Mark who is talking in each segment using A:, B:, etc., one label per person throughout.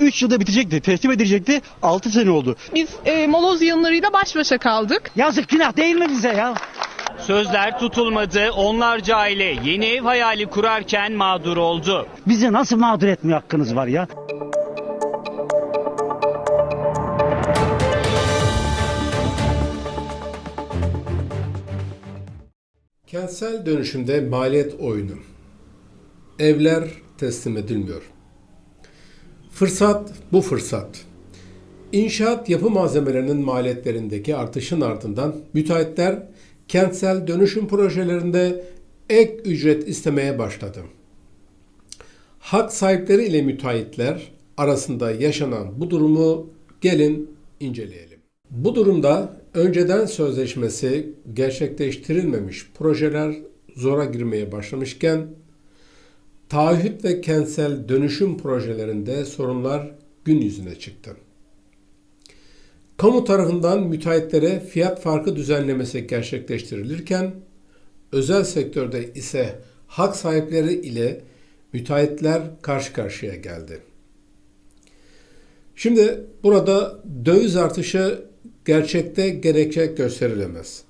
A: 3 yılda bitecekti. Teslim edilecekti. 6 sene oldu.
B: Biz e, moloz yığınlarıyla baş başa kaldık.
C: Yazık günah değil mi bize ya?
D: Sözler tutulmadı. Onlarca aile yeni ev hayali kurarken mağdur oldu.
C: Bizi nasıl mağdur etmeye hakkınız var ya?
E: Kentsel dönüşümde maliyet oyunu. Evler teslim edilmiyor. Fırsat bu fırsat. İnşaat yapı malzemelerinin maliyetlerindeki artışın ardından müteahhitler kentsel dönüşüm projelerinde ek ücret istemeye başladı. Hak sahipleri ile müteahhitler arasında yaşanan bu durumu gelin inceleyelim. Bu durumda önceden sözleşmesi gerçekleştirilmemiş projeler zora girmeye başlamışken taahhüt ve kentsel dönüşüm projelerinde sorunlar gün yüzüne çıktı. Kamu tarafından müteahhitlere fiyat farkı düzenlemesi gerçekleştirilirken özel sektörde ise hak sahipleri ile müteahhitler karşı karşıya geldi. Şimdi burada döviz artışı gerçekte gerekçe gösterilemez.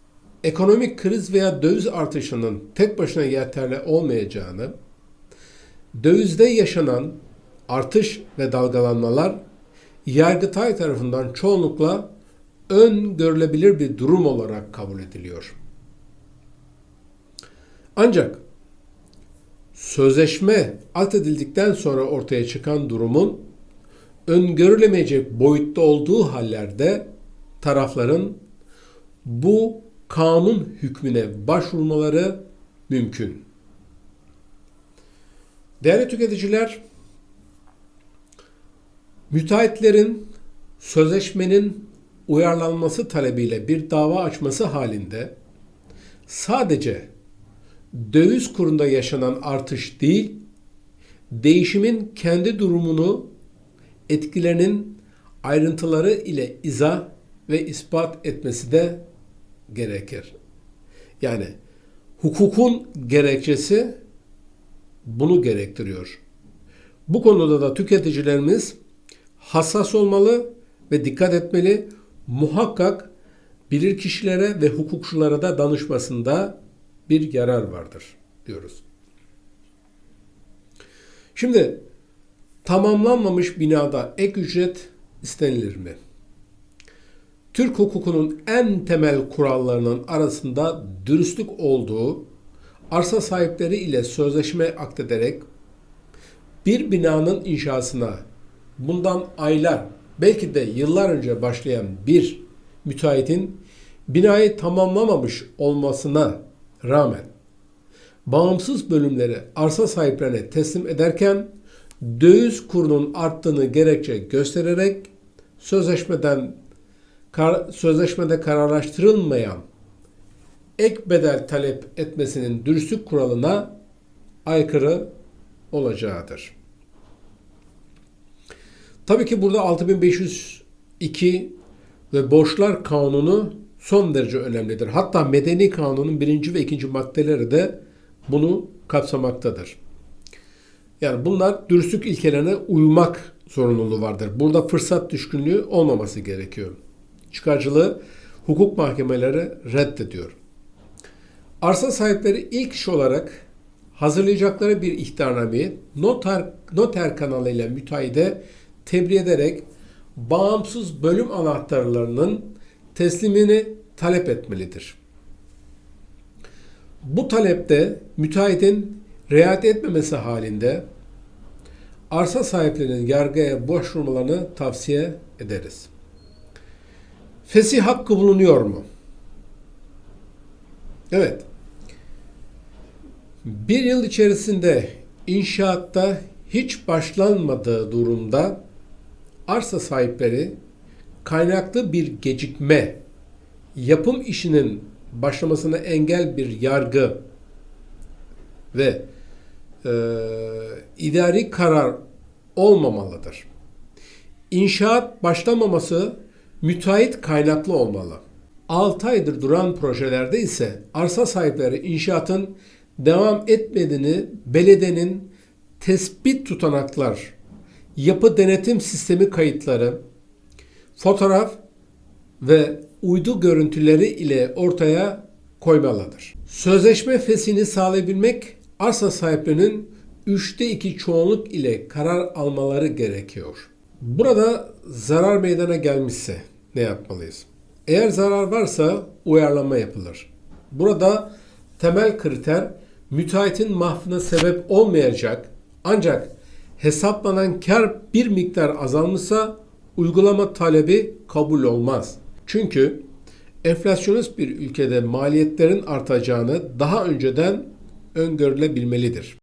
E: Ekonomik kriz veya döviz artışının tek başına yeterli olmayacağını, dövizde yaşanan artış ve dalgalanmalar Yargıtay tarafından çoğunlukla ön görülebilir bir durum olarak kabul ediliyor. Ancak sözleşme alt edildikten sonra ortaya çıkan durumun öngörülemeyecek boyutta olduğu hallerde tarafların bu kanun hükmüne başvurmaları mümkün. Değerli tüketiciler, müteahhitlerin sözleşmenin uyarlanması talebiyle bir dava açması halinde sadece döviz kurunda yaşanan artış değil, değişimin kendi durumunu etkilerinin ayrıntıları ile izah ve ispat etmesi de gerekir. Yani hukukun gerekçesi bunu gerektiriyor. Bu konuda da tüketicilerimiz hassas olmalı ve dikkat etmeli. Muhakkak bilir kişilere ve hukukçulara da danışmasında bir yarar vardır diyoruz. Şimdi tamamlanmamış binada ek ücret istenilir mi? Türk hukukunun en temel kurallarının arasında dürüstlük olduğu, arsa sahipleri ile sözleşme akdederek bir binanın inşasına bundan aylar, belki de yıllar önce başlayan bir müteahhitin binayı tamamlamamış olmasına rağmen bağımsız bölümleri arsa sahiplerine teslim ederken döviz kurunun arttığını gerekçe göstererek sözleşmeden kar, sözleşmede kararlaştırılmayan ek bedel talep etmesinin dürüstlük kuralına aykırı olacağıdır. Tabii ki burada 6502 ve borçlar kanunu son derece önemlidir. Hatta medeni kanunun birinci ve ikinci maddeleri de bunu kapsamaktadır. Yani bunlar dürüstlük ilkelerine uymak zorunluluğu vardır. Burada fırsat düşkünlüğü olmaması gerekiyor. Çıkarcılığı hukuk mahkemeleri reddediyor. Arsa sahipleri ilk iş olarak hazırlayacakları bir ihtarnameyi noter, noter kanalıyla müteahhide tebliğ ederek bağımsız bölüm anahtarlarının teslimini talep etmelidir. Bu talepte müteahhitin riayet etmemesi halinde arsa sahiplerinin yargıya başvurmalarını tavsiye ederiz. Fesih hakkı bulunuyor mu? Evet. Bir yıl içerisinde inşaatta hiç başlanmadığı durumda arsa sahipleri kaynaklı bir gecikme, yapım işinin başlamasına engel bir yargı ve e, idari karar olmamalıdır. İnşaat başlamaması müteahhit kaynaklı olmalı. 6 aydır duran projelerde ise arsa sahipleri inşaatın devam etmediğini belediyenin tespit tutanaklar yapı denetim sistemi kayıtları, fotoğraf ve uydu görüntüleri ile ortaya koymalıdır. Sözleşme feshini sağlayabilmek arsa sahiplerinin üçte iki çoğunluk ile karar almaları gerekiyor. Burada zarar meydana gelmişse ne yapmalıyız? Eğer zarar varsa uyarlama yapılır. Burada temel kriter müteahhitin mahvına sebep olmayacak ancak hesaplanan kar bir miktar azalmışsa uygulama talebi kabul olmaz. Çünkü enflasyonist bir ülkede maliyetlerin artacağını daha önceden öngörülebilmelidir.